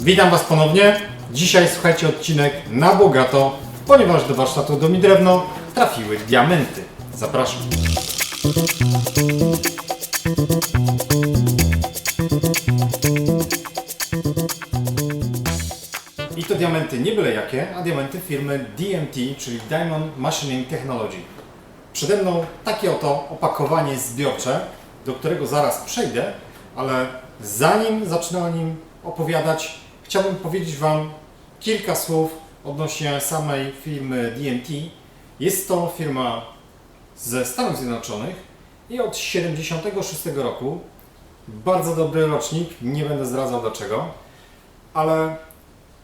Witam Was ponownie. Dzisiaj słuchajcie odcinek na bogato, ponieważ do warsztatu Domi Drewno trafiły diamenty. Zapraszam. I to diamenty nie byle jakie, a diamenty firmy DMT, czyli Diamond Machining Technology. Przede mną takie oto opakowanie zbiorcze, do którego zaraz przejdę, ale zanim zacznę o nim opowiadać, chciałbym powiedzieć Wam kilka słów odnośnie samej firmy DMT. Jest to firma ze Stanów Zjednoczonych i od 76 roku, bardzo dobry rocznik, nie będę zdradzał dlaczego, ale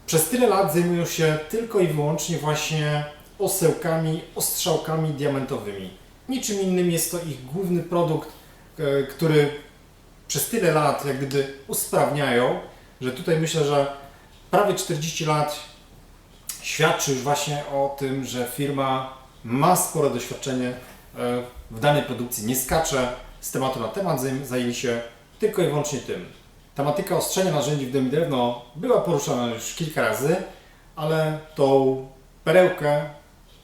przez tyle lat zajmują się tylko i wyłącznie właśnie osełkami, ostrzałkami diamentowymi. Niczym innym jest to ich główny produkt, e, który przez tyle lat jak gdyby usprawniają, że tutaj myślę, że prawie 40 lat świadczy już właśnie o tym, że firma ma spore doświadczenie e, w danej produkcji, nie skacze z tematu na temat, zajęli się tylko i wyłącznie tym. Tematyka ostrzenia narzędzi w Domi Drewno była poruszana już kilka razy, ale tą perełkę,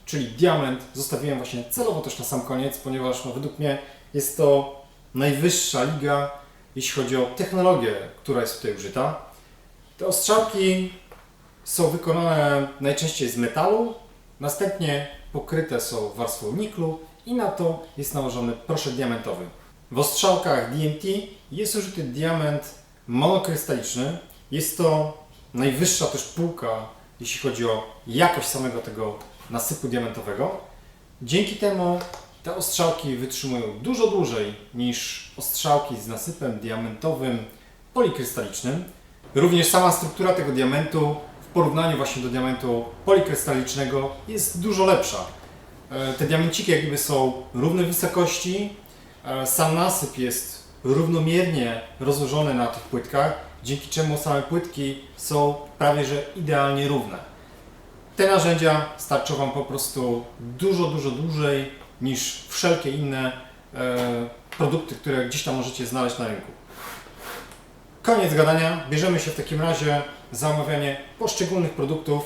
czyli diament, zostawiłem właśnie celowo też na sam koniec, ponieważ no, według mnie jest to najwyższa liga, jeśli chodzi o technologię, która jest tutaj użyta. Te ostrzałki są wykonane najczęściej z metalu, następnie pokryte są warstwą niklu i na to jest nałożony proszek diamentowy. W ostrzałkach DMT jest użyty diament monokrystaliczny. Jest to najwyższa też półka, jeśli chodzi o jakość samego tego nasypu diamentowego. Dzięki temu te ostrzałki wytrzymują dużo dłużej niż ostrzałki z nasypem diamentowym polikrystalicznym. Również sama struktura tego diamentu w porównaniu właśnie do diamentu polikrystalicznego jest dużo lepsza. E, Te diamenciki jakby są równej wysokości, e, sam nasyp jest równomiernie rozłożony na tych płytkach, dzięki czemu same płytki są prawie że idealnie równe. Te narzędzia starczą Wam po prostu dużo, dużo dłużej niż wszelkie inne e, produkty, które gdzieś tam możecie znaleźć na rynku. Koniec gadania. Bierzemy się w takim razie za omawianie poszczególnych produktów.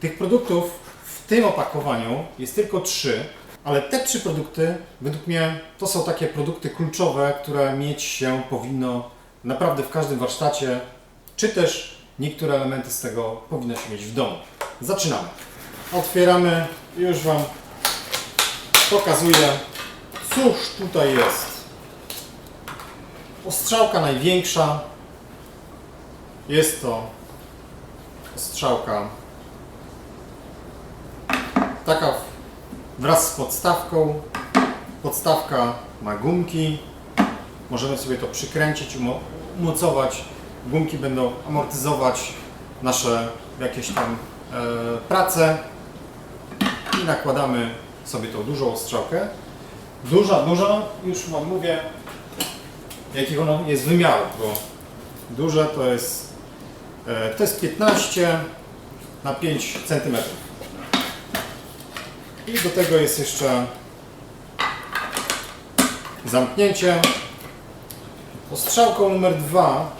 Tych produktów w tym opakowaniu jest tylko trzy, ale te trzy produkty, według mnie, to są takie produkty kluczowe, które mieć się powinno naprawdę w każdym warsztacie, czy też niektóre elementy z tego powinno się mieć w domu. Zaczynamy. Otwieramy. Już Wam pokazuję, cóż tutaj jest. Ostrzałka największa. Jest to ostrzałka taka wraz z podstawką. Podstawka ma gumki. Możemy sobie to przykręcić, umo- umocować. Gumki będą amortyzować nasze jakieś tam e, prace. I nakładamy sobie tą dużą ostrzałkę. Duża, duża, już Wam mówię, jakich ona jest wymiaru, bo duże to jest, to jest 15 na 5 cm. I do tego jest jeszcze zamknięcie. Ostrzałką numer 2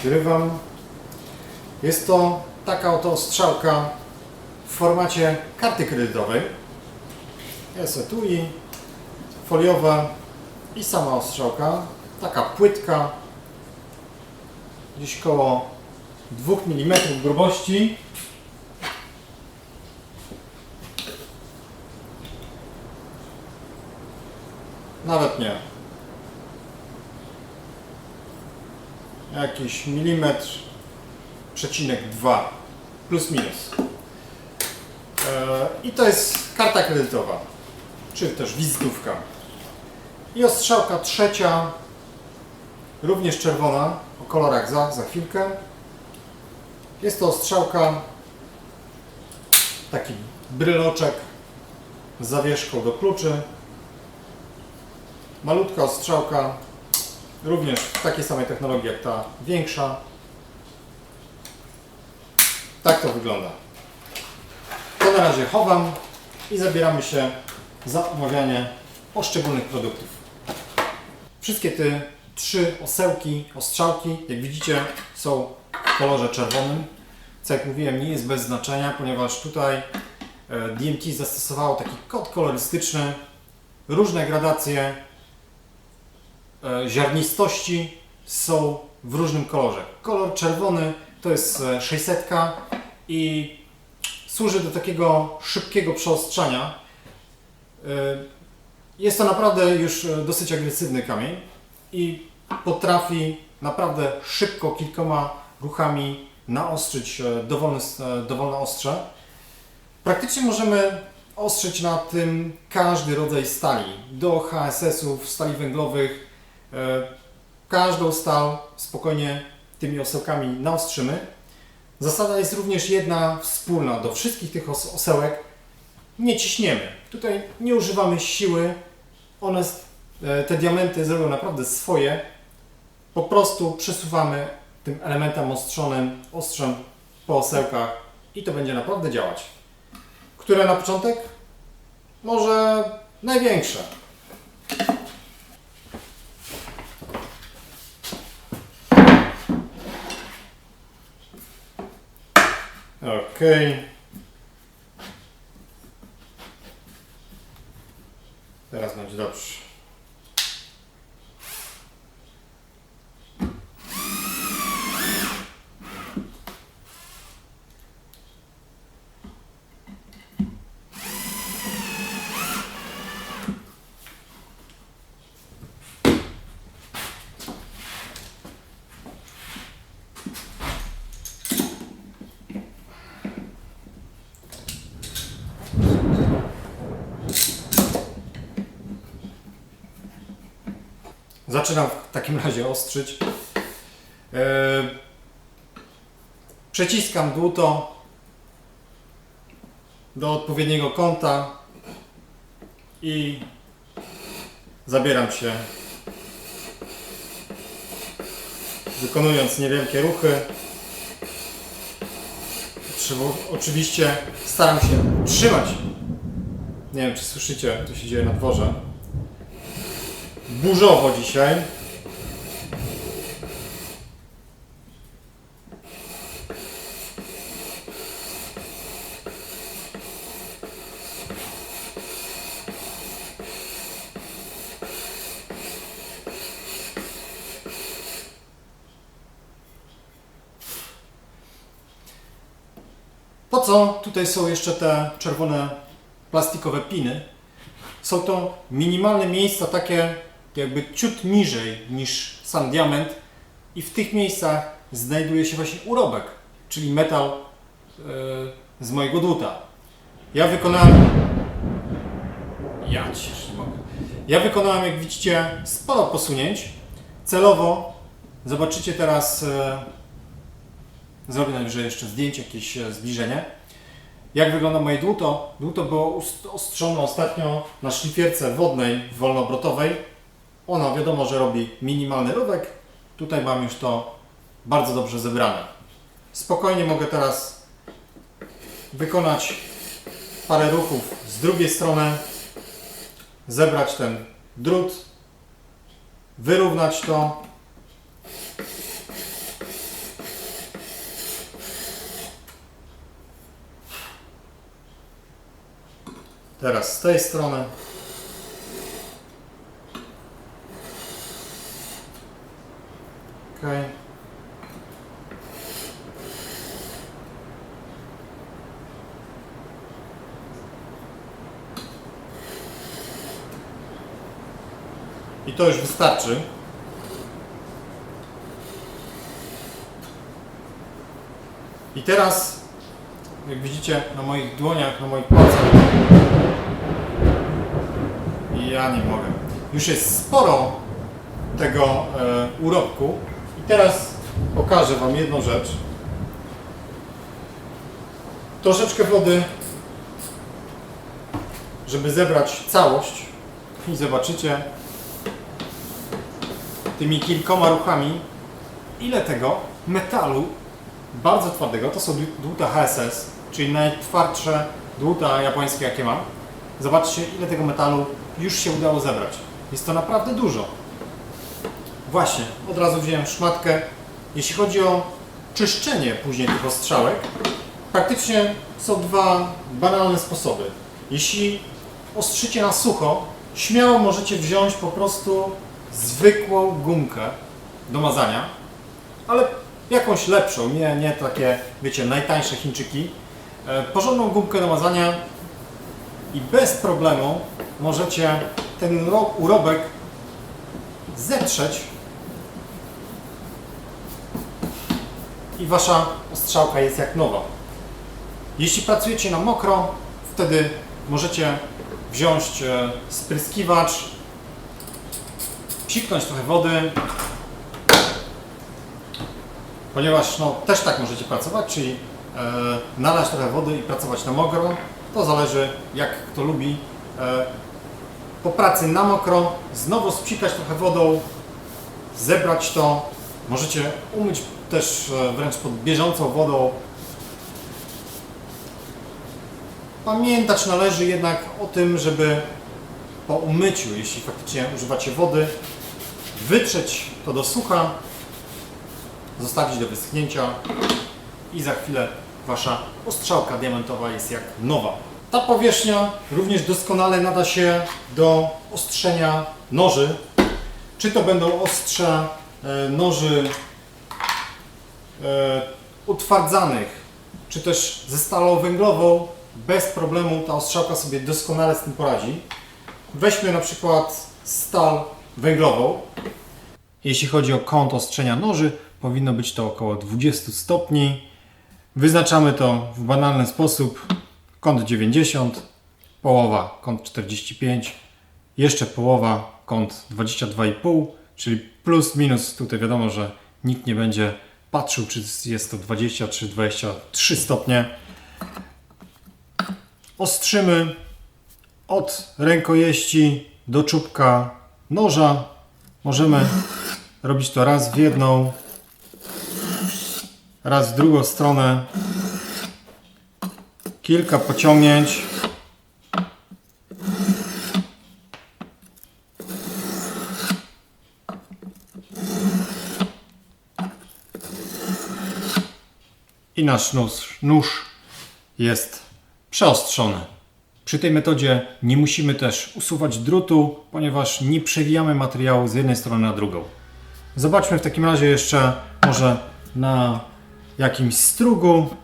odkrywam. Jest to taka oto ostrzałka w formacie karty kredytowej. Jest etui foliowe i sama ostrzałka. Taka płytka, gdzieś koło 2 mm grubości. Nawet nie. Jakiś milimetr, przecinek 2, plus minus. E, I to jest karta kredytowa, czy też wizytówka. I ostrzałka trzecia, również czerwona, o kolorach za, za chwilkę. Jest to ostrzałka, taki bryloczek z zawieszką do kluczy. Malutka ostrzałka, również w takiej samej technologii jak ta większa. Tak to wygląda. To na razie chowam i zabieramy się za omawianie poszczególnych produktów. Wszystkie te trzy osełki, ostrzałki. Jak widzicie, są w kolorze czerwonym. Co jak mówiłem, nie jest bez znaczenia, ponieważ tutaj e, DMT zastosowało taki kod kolorystyczny, różne gradacje e, ziarnistości są w różnym kolorze. Kolor czerwony to jest e, 600 i służy do takiego szybkiego przeostrzania. E, Jest to naprawdę już e, dosyć agresywny kamień i potrafi naprawdę szybko, kilkoma ruchami naostrzyć e, dowolne, dowolne ostrze. Praktycznie możemy ostrzyć na tym każdy rodzaj stali. Do HSS-ów, stali węglowych, e, każdą stal spokojnie tymi osełkami naostrzymy. Zasada jest również jedna wspólna do wszystkich tych os- osełek. Nie ciśniemy. Tutaj nie używamy siły. One, e, te diamenty zrobią naprawdę swoje. Po prostu przesuwamy tym elementem ostrzonym, ostrzem po osełkach i to będzie naprawdę działać. Które na początek? Może największe. Okej. Teraz będzie dobrze. Zaczynam w takim razie ostrzyć. E, Przeciskam dłuto do odpowiedniego kąta i zabieram się wykonując niewielkie ruchy. Oczywiście staram się trzymać. Nie wiem, czy słyszycie, co się dzieje na dworze burzowo dzisiaj. Po co tutaj są jeszcze te czerwone plastikowe piny? Są to minimalne miejsca, takie jakby ciut niżej niż sam diament i w tych miejscach znajduje się właśnie urobek, czyli metal e, z mojego dłuta. Ja wykonałem... Ja nie mogę. Ja wykonałem, jak widzicie, sporo posunięć. Celowo zobaczycie teraz... E, zrobię najwyżej jeszcze zdjęcie, jakieś e, zbliżenie. Jak wygląda moje dłuto? Dłuto było ostrzone ostatnio na szlifierce wodnej wolnoobrotowej. Ona wiadomo, że robi minimalny rubek. Tutaj mam już to bardzo dobrze zebrane. Spokojnie mogę teraz wykonać parę ruchów z drugiej strony, zebrać ten drut, wyrównać to. Teraz z tej strony. Okej. I to już wystarczy. I teraz, jak widzicie na moich dłoniach, na moich palcach, ja nie mogę. Już jest sporo tego e, urobku. Teraz pokażę Wam jedną rzecz. Troszeczkę wody, żeby zebrać całość. I zobaczycie tymi kilkoma ruchami, ile tego metalu bardzo twardego, to są dłuta HSS, czyli najtwardsze dłuta japońskie jakie mam. Zobaczcie ile tego metalu już się udało zebrać. Jest to naprawdę dużo. Właśnie, od razu wziąłem szmatkę. Jeśli chodzi o czyszczenie później tych ostrzałek, praktycznie są dwa banalne sposoby. Jeśli ostrzycie na sucho, śmiało możecie wziąć po prostu zwykłą gumkę do mazania, ale jakąś lepszą, nie, nie takie, wiecie, najtańsze Chińczyki. E, porządną gumkę do mazania i bez problemu możecie ten ro- urobek zetrzeć i wasza ostrzałka jest jak nowa. Jeśli pracujecie na mokro, wtedy możecie wziąć e, spryskiwacz, psiknąć trochę wody, ponieważ no, też tak możecie pracować, czyli e, nalać trochę wody i pracować na mokro. To zależy jak kto lubi. E, po pracy na mokro znowu spsikać trochę wodą, zebrać to. Możecie umyć też e, wręcz pod bieżącą wodą. Pamiętać należy jednak o tym, żeby po umyciu, jeśli faktycznie używacie wody, wytrzeć to do sucha, zostawić do wyschnięcia i za chwilę Wasza ostrzałka diamentowa jest jak nowa. Ta powierzchnia również doskonale nada się do ostrzenia noży. Czy to będą ostrza e, noży utwardzanych, czy też ze stalą węglową, bez problemu ta ostrzałka sobie doskonale z tym poradzi. Weźmy na przykład stal węglową. Jeśli chodzi o kąt ostrzenia noży, powinno być to około 20 stopni. Wyznaczamy to w banalny sposób. Kąt 90, połowa kąt 45, jeszcze połowa kąt 22,5, czyli plus minus. Tutaj wiadomo, że nikt nie będzie patrzył, czy jest to 20 czy 23 stopnie. Ostrzymy od rękojeści do czubka noża. Możemy robić to raz w jedną, raz w drugą stronę. Kilka pociągnięć. I nasz nóż, nóż jest przeostrzony. Przy tej metodzie nie musimy też usuwać drutu, ponieważ nie przewijamy materiału z jednej strony na drugą. Zobaczmy w takim razie jeszcze może na jakimś strugu.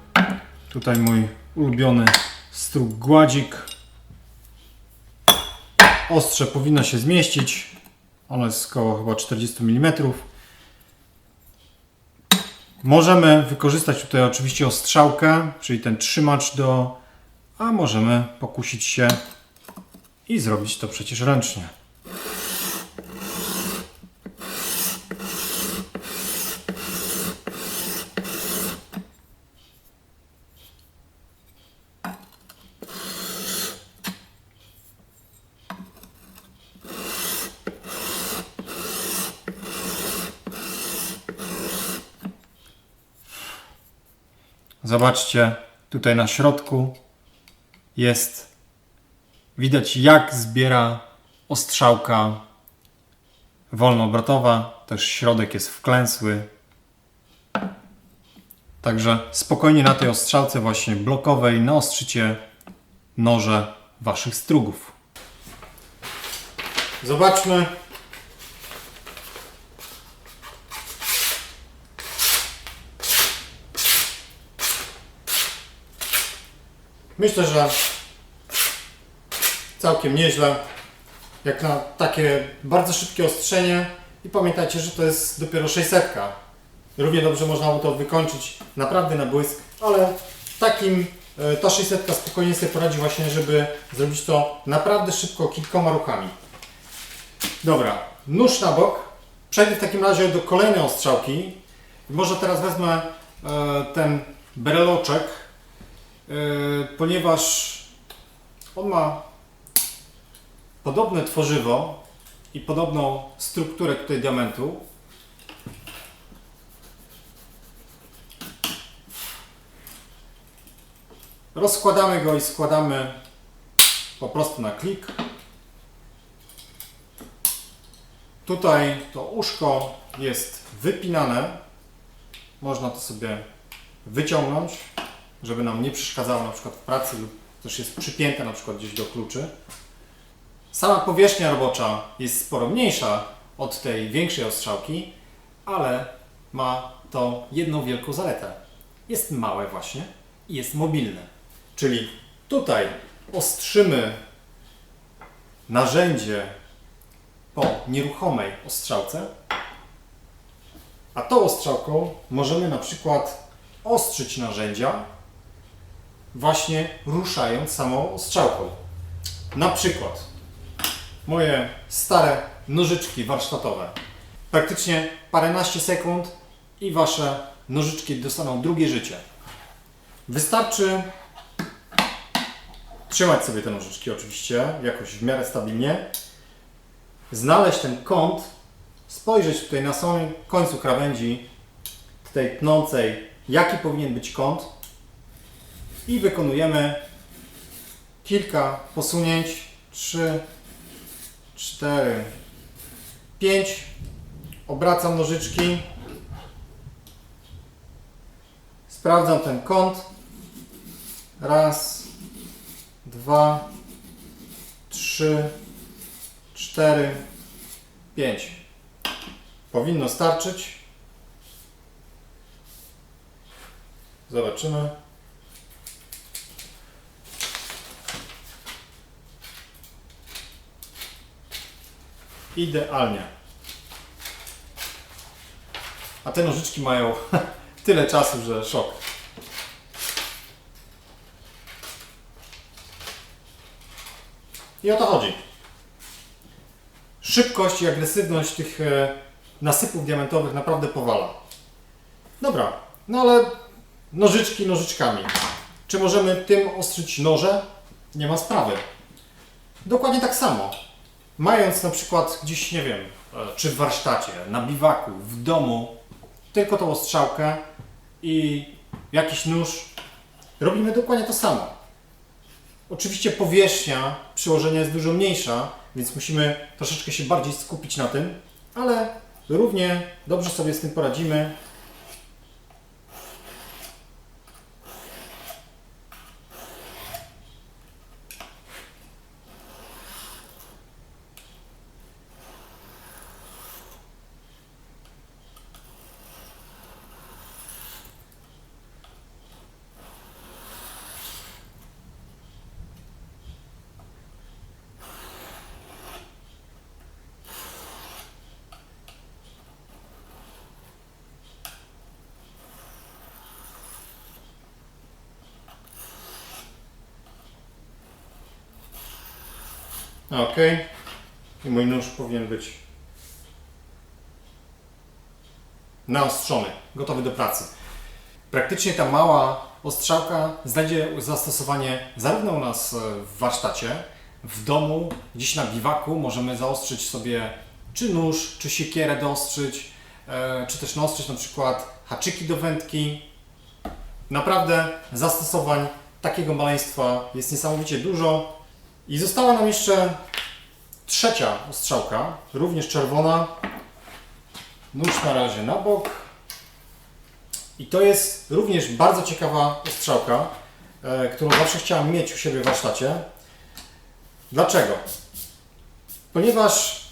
Tutaj mój ulubiony strug gładzik. Ostrze powinno się zmieścić. Ono jest około chyba 40 mm. Możemy wykorzystać tutaj oczywiście ostrzałkę, czyli ten trzymacz do... A możemy pokusić się i zrobić to przecież ręcznie. Zobaczcie, tutaj na środku jest widać jak zbiera ostrzałka wolnoobrotowa. Też środek jest wklęsły. Także spokojnie na tej ostrzałce właśnie blokowej naostrzycie noże waszych strugów. Zobaczmy Myślę, że całkiem nieźle. Jak na takie bardzo szybkie ostrzenie. I pamiętajcie, że to jest dopiero 600. Równie dobrze można mu to wykończyć naprawdę na błysk, ale takim e, ta 600 spokojnie sobie poradzi właśnie, żeby zrobić to naprawdę szybko, kilkoma ruchami. Dobra, nóż na bok. Przejdę w takim razie do kolejnej ostrzałki. Może teraz wezmę e, ten breloczek, ponieważ on ma podobne tworzywo i podobną strukturę tutaj diamentu. Rozkładamy go i składamy po prostu na klik. Tutaj to uszko jest wypinane. Można to sobie wyciągnąć, żeby nam nie przeszkadzało na przykład w pracy lub też jest przypięte na przykład gdzieś do kluczy. Sama powierzchnia robocza jest sporo mniejsza od tej większej ostrzałki, ale ma to jedną wielką zaletę. Jest małe właśnie i jest mobilne. Czyli tutaj ostrzymy narzędzie po nieruchomej ostrzałce, a tą ostrzałką możemy na przykład ostrzyć narzędzia właśnie ruszając samą ostrzałką. Na przykład moje stare nożyczki warsztatowe. Praktycznie paręnaście sekund i wasze nożyczki dostaną drugie życie. Wystarczy trzymać sobie te nożyczki oczywiście jakoś w miarę stabilnie, znaleźć ten kąt, spojrzeć tutaj na samym końcu krawędzi tej tnącej, jaki powinien być kąt i wykonujemy kilka posunięć, 3, 4, 5, obracam nożyczki, sprawdzam ten kąt, raz, dwa, trzy, cztery, pięć. Powinno starczyć. Zobaczymy. Idealnie. A te nożyczki mają tyle czasu, że szok. I o to chodzi. Szybkość i agresywność tych e, nasypów diamentowych naprawdę powala. Dobra, no ale nożyczki nożyczkami. Czy możemy tym ostrzyć noże? Nie ma sprawy. Dokładnie tak samo. Mając na przykład gdzieś, nie wiem, e, czy w warsztacie, na biwaku, w domu, tylko tą ostrzałkę i jakiś nóż, robimy dokładnie to samo. Oczywiście powierzchnia przyłożenia jest dużo mniejsza, więc musimy troszeczkę się bardziej skupić na tym, ale równie dobrze sobie z tym poradzimy. Ok. I mój nóż powinien być naostrzony, gotowy do pracy. Praktycznie ta mała ostrzałka znajdzie zastosowanie zarówno u nas e, w warsztacie, w domu, gdzieś na biwaku możemy zaostrzyć sobie czy nóż, czy siekierę doostrzyć, e, czy też naostrzyć na przykład haczyki do wędki. Naprawdę zastosowań takiego maleństwa jest niesamowicie dużo. I została nam jeszcze trzecia ostrzałka, również czerwona. Nóż na razie na bok. I to jest również bardzo ciekawa ostrzałka, e, którą zawsze chciałem mieć u siebie w warsztacie. Dlaczego? Ponieważ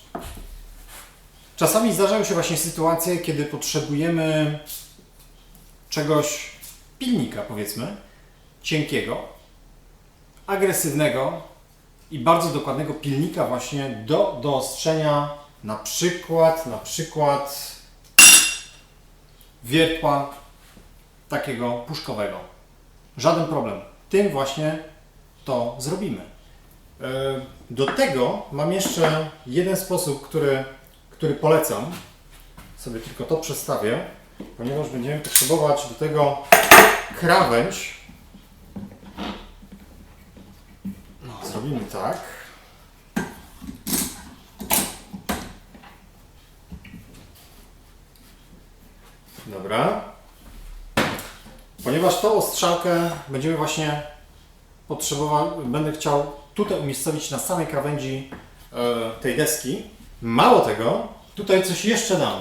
czasami zdarzają się właśnie sytuacje, kiedy potrzebujemy czegoś, pilnika powiedzmy, cienkiego, agresywnego, i bardzo dokładnego pilnika właśnie do doostrzenia na przykład, na przykład wiertła takiego puszkowego. Żaden problem. Tym właśnie to zrobimy. E, Do tego mam jeszcze jeden sposób, który, który polecam. Sobie tylko to przestawię, ponieważ będziemy potrzebować do tego krawędź No, zrobimy tak. Dobra. Ponieważ tą ostrzałkę będziemy właśnie potrzebować, będę chciał tutaj umiejscowić na samej krawędzi e, tej deski. Mało tego, Tutaj coś jeszcze dam.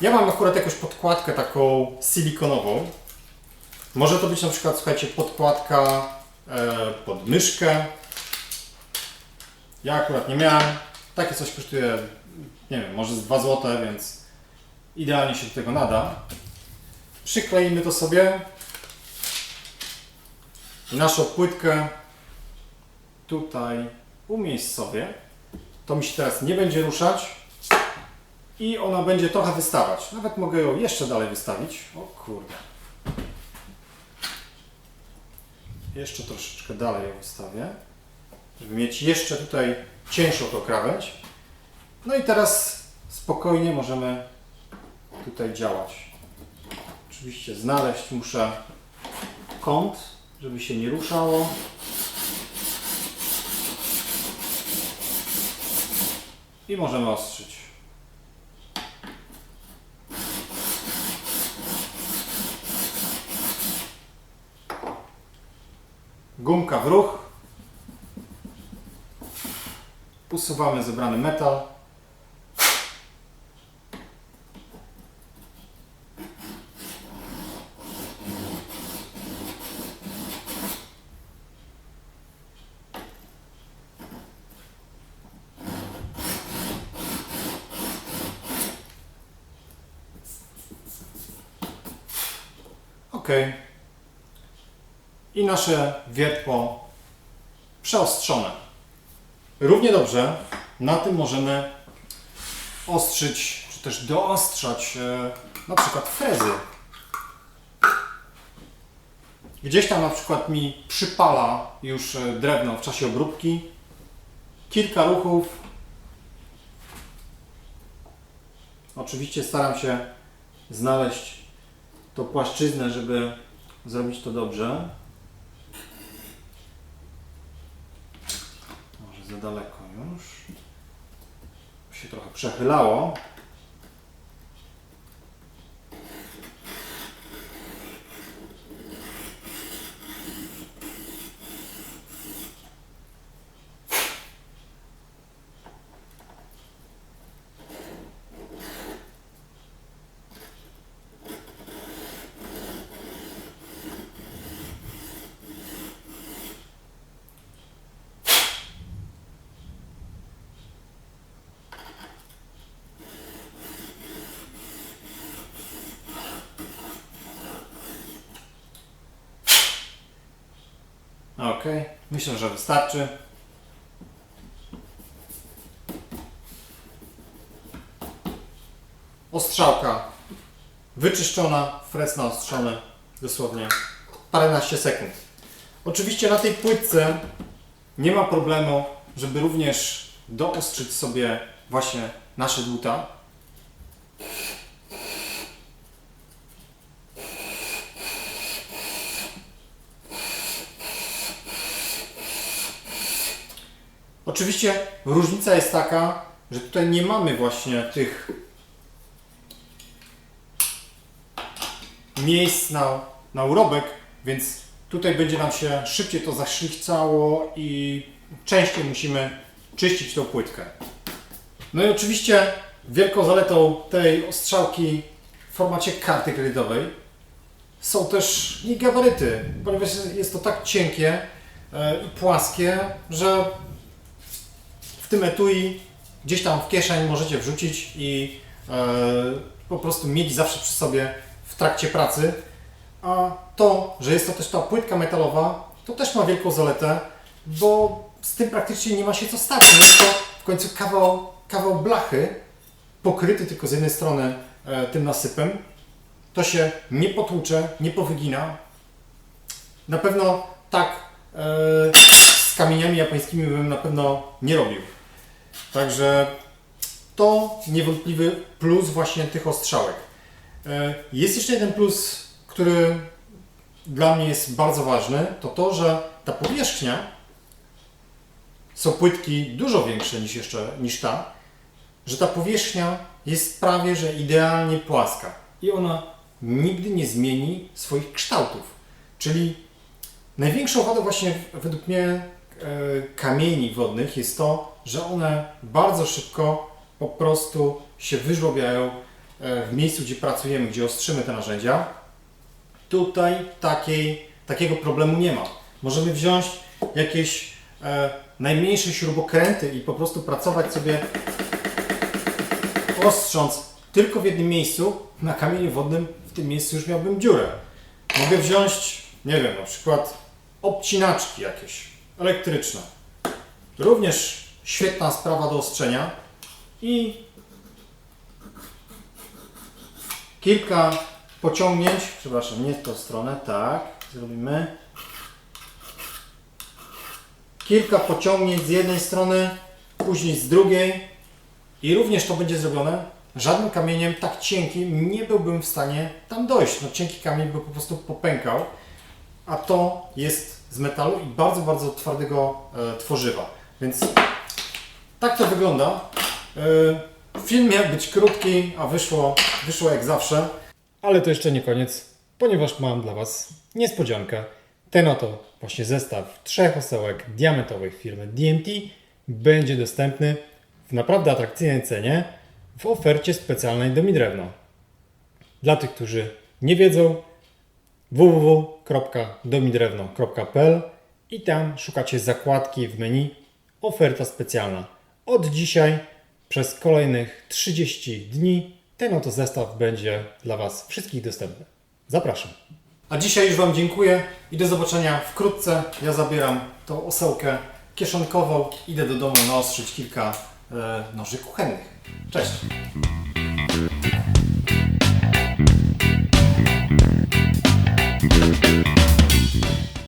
Ja mam akurat jakąś podkładkę taką silikonową. Może to być na przykład, słuchajcie, podkładka pod myszkę. Ja akurat nie miałem. Takie coś kosztuje, nie wiem, może z 2 zł, więc idealnie się do tego nada. Przykleimy to sobie. I naszą płytkę tutaj umieść sobie. To mi się teraz nie będzie ruszać i ona będzie trochę wystawać. Nawet mogę ją jeszcze dalej wystawić. O kurde. Jeszcze troszeczkę dalej ją wystawię, żeby mieć jeszcze tutaj cieńszą tą krawędź. No i teraz spokojnie możemy tutaj działać. Oczywiście znaleźć muszę kąt, żeby się nie ruszało. I możemy ostrzyć. Gumka w ruch. Usuwamy zebrany metal. Ok. I nasze wiertło przeostrzone. Równie dobrze na tym możemy ostrzyć, czy też doostrzać e, na przykład frezy. Gdzieś tam na przykład mi przypala już e, drewno w czasie obróbki. Kilka ruchów. Oczywiście staram się znaleźć tą płaszczyznę, żeby zrobić to dobrze. Może za daleko już. Się trochę przechylało. Ok, myślę, że wystarczy. Ostrzałka wyczyszczona, fres naostrzony dosłownie paręnaście sekund. Oczywiście na tej płytce nie ma problemu, żeby również doostrzyć sobie właśnie nasze dłuta. Oczywiście różnica jest taka, że tutaj nie mamy właśnie tych miejsc na, na urobek, więc tutaj będzie nam się szybciej to zaszlichcało i częściej musimy czyścić tą płytkę. No i oczywiście wielką zaletą tej ostrzałki w formacie karty kredytowej są też jej gabaryty, ponieważ jest to tak cienkie e, i płaskie, że tym etui gdzieś tam w kieszeń możecie wrzucić i e, po prostu mieć zawsze przy sobie w trakcie pracy. A to, że jest to też ta płytka metalowa, to też ma wielką zaletę, bo z tym praktycznie nie ma się co stać. No Jest to w końcu kawał, kawał blachy, pokryty tylko z jednej strony e, tym nasypem. To się nie potłucze, nie powygina. Na pewno tak e, z kamieniami japońskimi bym na pewno nie robił. Także to niewątpliwy plus właśnie tych ostrzałek. E, Jest jeszcze jeden plus, który dla mnie jest bardzo ważny, to to, że ta powierzchnia są płytki dużo większe niż jeszcze niż ta, że ta powierzchnia jest prawie że idealnie płaska i ona nigdy nie zmieni swoich kształtów. Czyli największą wadą właśnie według mnie e, kamieni wodnych jest to, że one bardzo szybko po prostu się wyżłobiają e, w miejscu, gdzie pracujemy, gdzie ostrzymy te narzędzia. Tutaj takiej, takiego problemu nie ma. Możemy wziąć jakieś e, najmniejsze śrubokręty i po prostu pracować sobie ostrząc tylko w jednym miejscu, na kamieniu wodnym w tym miejscu już miałbym dziurę. Mogę wziąć, nie wiem, na przykład obcinaczki jakieś elektryczne. Również świetna sprawa do ostrzenia i kilka pociągnięć, przepraszam, nie w tą stronę, tak, zrobimy. Kilka pociągnięć z jednej strony, później z drugiej i również to będzie zrobione. Żadnym kamieniem tak cienkim nie byłbym w stanie tam dojść. No cienki kamień by po prostu popękał, a to jest z metalu i bardzo, bardzo twardego e, tworzywa. Więc tak to wygląda. E, film miał być krótki, a wyszło, wyszło jak zawsze. Ale to jeszcze nie koniec, ponieważ mam dla Was niespodziankę. Ten oto właśnie zestaw trzech osełek diamentowych firmy DMT będzie dostępny w naprawdę atrakcyjnej cenie w ofercie specjalnej do Mi Drewno. Dla tych, którzy nie wiedzą, www.domidrewno.pl i tam szukacie zakładki w menu oferta specjalna. Od dzisiaj przez kolejnych 30 dni ten oto zestaw będzie dla Was wszystkich dostępny. Zapraszam. A dzisiaj już Wam dziękuję i do zobaczenia wkrótce. Ja zabieram tą osełkę kieszonkową, idę do domu naostrzyć kilka e, noży kuchennych. Cześć!